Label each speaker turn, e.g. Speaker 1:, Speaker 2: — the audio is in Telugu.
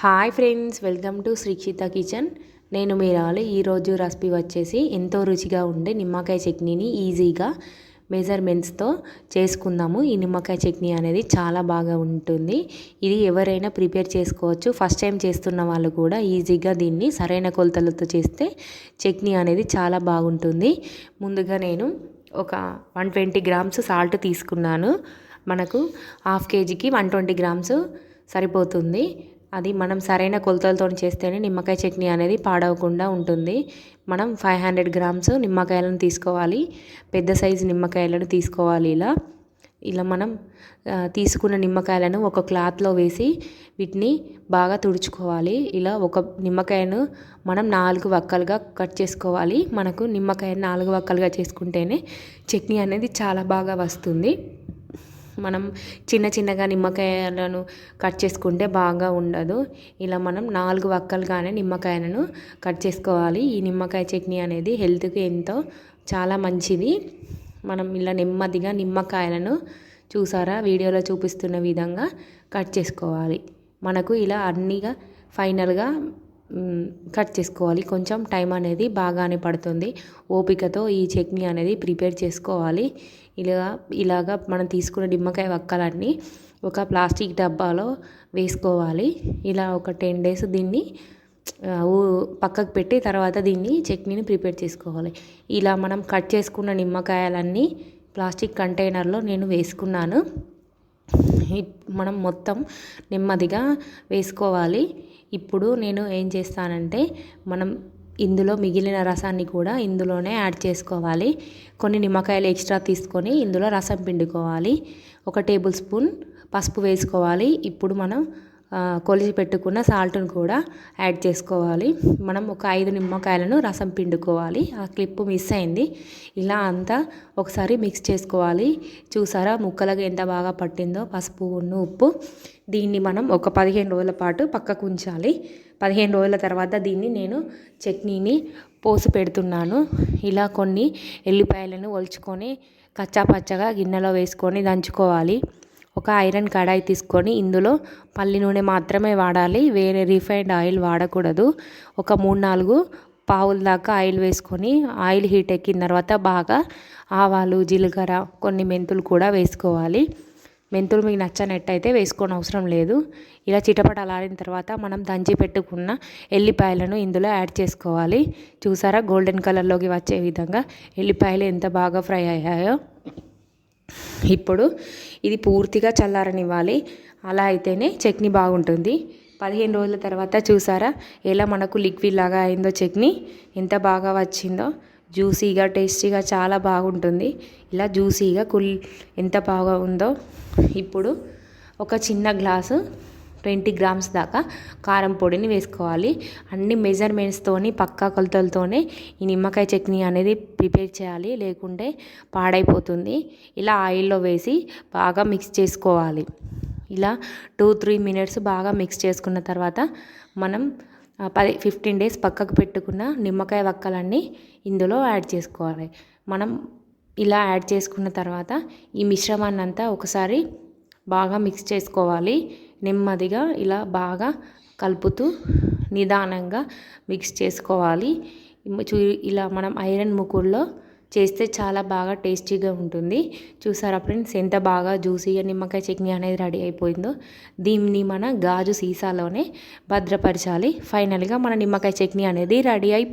Speaker 1: Hi friends welcome to Srikshitha kitchen. నేను మీరాలు. ఈరోజు రెసిపీ వచ్చేసి ఎంతో రుచిగా ఉండే నిమ్మకాయ చట్నీని ఈజీగా మెజర్మెంట్స్తో చేసుకుందాము. ఈ నిమ్మకాయ చట్నీ అనేది చాలా బాగా ఉంటుంది. ఇది ఎవరైనా ప్రిపేర్ చేసుకోవచ్చు. ఫస్ట్ టైం చేస్తున్న వాళ్ళు కూడా ఈజీగా దీన్ని సరైన కొలతలతో చేస్తే చట్నీ అనేది చాలా బాగుంటుంది. ముందుగా నేను ఒక వన్ ట్వంటీ గ్రామ్స్ సాల్ట్ తీసుకున్నాను. మనకు హాఫ్ కేజీకి వన్ ట్వంటీ గ్రామ్స్ సరిపోతుంది. అది మనం సరైన కొలతలతో చేస్తేనే నిమ్మకాయ చట్నీ అనేది పాడవకుండా ఉంటుంది. మనం ఫైవ్ హండ్రెడ్ గ్రామ్స్ నిమ్మకాయలను తీసుకోవాలి. పెద్ద సైజు నిమ్మకాయలను తీసుకోవాలి ఇలా. ఇలా మనం తీసుకున్న నిమ్మకాయలను ఒక క్లాత్లో వేసి వీటిని బాగా తుడుచుకోవాలి. ఇలా ఒక నిమ్మకాయను మనం నాలుగు వక్కలుగా కట్ చేసుకోవాలి. మనకు నిమ్మకాయ నాలుగు వక్కలుగా చేసుకుంటేనే చట్నీ అనేది చాలా బాగా వస్తుంది. మనం చిన్న చిన్నగా నిమ్మకాయలను కట్ చేసుకుంటే బాగా ఉండదు. ఇలా మనం నాలుగు వక్కలుగానే నిమ్మకాయలను కట్ చేసుకోవాలి. ఈ నిమ్మకాయ చట్నీ అనేది హెల్త్కి ఎంతో చాలా మంచిది. మనం ఇలా నెమ్మదిగా నిమ్మకాయలను చూసారా? వీడియోలో చూపిస్తున్న విధంగా కట్ చేసుకోవాలి. మనకు ఇలా అన్నీగా ఫైనల్గా కట్ చేసుకోవాలి. కొంచెం టైం అనేది బాగానే పడుతుంది. ఓపికతో ఈ చట్నీ అనేది ప్రిపేర్ చేసుకోవాలి. ఇలా ఇలాగా మనం తీసుకున్న నిమ్మకాయ వక్కలన్నీ ఒక ప్లాస్టిక్ డబ్బాలో వేసుకోవాలి. ఇలా ఒక టెన్ డేస్ దీన్ని పక్కకు పెట్టి తర్వాత దీన్ని చట్నీని ప్రిపేర్ చేసుకోవాలి. ఇలా మనం కట్ చేసుకున్న నిమ్మకాయలన్నీ ప్లాస్టిక్ కంటైనర్లో నేను వేసుకున్నాను. మనం మొత్తం నెమ్మదిగా వేసుకోవాలి. ఇప్పుడు నేను ఏం చేస్తానంటే మనం ఇందులో మిగిలిన రసాన్ని కూడా ఇందులోనే యాడ్ చేసుకోవాలి. కొన్ని నిమ్మకాయలు ఎక్స్ట్రా తీసుకొని ఇందులో రసం పిండుకోవాలి. ఒక టేబుల్ స్పూన్ పసుపు వేసుకోవాలి. ఇప్పుడు మనం కొలిచి పెట్టుకున్న సాల్ట్ను కూడా యాడ్ చేసుకోవాలి. మనం ఒక ఐదు నిమ్మకాయలను రసం పిండుకోవాలి. ఆ క్లిప్ మిస్ అయింది. ఇలా అంతా ఒకసారి మిక్స్ చేసుకోవాలి. చూసారా ముక్కలకు ఎంత బాగా పట్టిందో? పసుపు ఉప్పు. దీన్ని మనం ఒక పదిహేను రోజుల పాటు పక్కకు ఉంచాలి. పదిహేను రోజుల తర్వాత దీన్ని నేను చట్నీని పోసి పెడుతున్నాను. ఇలా కొన్ని ఎల్లిపాయలను ఒలుచుకొని కచ్చా పచ్చగా గిన్నెలో వేసుకొని దంచుకోవాలి. ఒక ఐరన్ కడాయి తీసుకొని ఇందులో పల్లి నూనె మాత్రమే వాడాలి. వేరే రిఫైండ్ ఆయిల్ వాడకూడదు. ఒక మూడు నాలుగు పావుల దాకా ఆయిల్ వేసుకొని ఆయిల్ హీట్ ఎక్కిన తర్వాత బాగా ఆవాలు జీలకర్ర కొన్ని మెంతులు కూడా వేసుకోవాలి. మెంతులు మీకు నచ్చనట్టయితే వేసుకోని అవసరం లేదు. ఇలా చిటపటలాడిన తర్వాత మనం దంచి పెట్టుకున్న ఎల్లిపాయలను ఇందులో యాడ్ చేసుకోవాలి. చూసారా? గోల్డెన్ కలర్లోకి వచ్చే విధంగా ఎల్లిపాయలు ఎంత బాగా ఫ్రై అయ్యాయో. ఇప్పుడు ఇది పూర్తిగా చల్లారనివ్వాలి. అలా అయితేనే చట్నీ బాగుంటుంది. పదిహేను రోజుల తర్వాత చూసారా? ఎలా మనకు లిక్విడ్ లాగా అయిందో చట్నీ. ఎంత బాగా వచ్చిందో. జ్యూసీగా టేస్టీగా చాలా బాగుంటుంది. ఇలా జ్యూసీగా కుల్ ఎంత బాగా ఉందో. ఇప్పుడు ఒక చిన్న గ్లాసు ట్వంటీ గ్రామ్స్ దాకా కారం పొడిని వేసుకోవాలి. అన్ని మెజర్మెంట్స్తోని పక్కా కొలతలతోనే ఈ నిమ్మకాయ చట్నీ అనేది ప్రిపేర్ చేయాలి. లేకుంటే పాడైపోతుంది. ఇలా ఆయిల్లో వేసి బాగా మిక్స్ చేసుకోవాలి. ఇలా టూ త్రీ మినిట్స్ బాగా మిక్స్ చేసుకున్న తర్వాత మనం పది ఫిఫ్టీన్ డేస్ పక్కకు పెట్టుకున్న నిమ్మకాయ వక్కలన్నీ ఇందులో యాడ్ చేసుకోవాలి. మనం ఇలా యాడ్ చేసుకున్న తర్వాత ఈ మిశ్రమాన్ని అంతా ఒకసారి బాగా మిక్స్ చేసుకోవాలి. నెమ్మదిగా ఇలా బాగా కలుపుతూ నిదానంగా మిక్స్ చేసుకోవాలి. ఇలా మనం ఐరన్ ముకుల్లో చేస్తే చాలా బాగా టేస్టీగా ఉంటుంది. చూసారా ఫ్రెండ్స్ ఎంత బాగా జ్యూసీగా నిమ్మకాయ చట్నీ అనేది రెడీ అయిపోయిందో. దీన్ని మన గాజు సీసాలోనే భద్రపరచాలి. ఫైనల్గా మన నిమ్మకాయ చట్నీ అనేది రెడీ అయి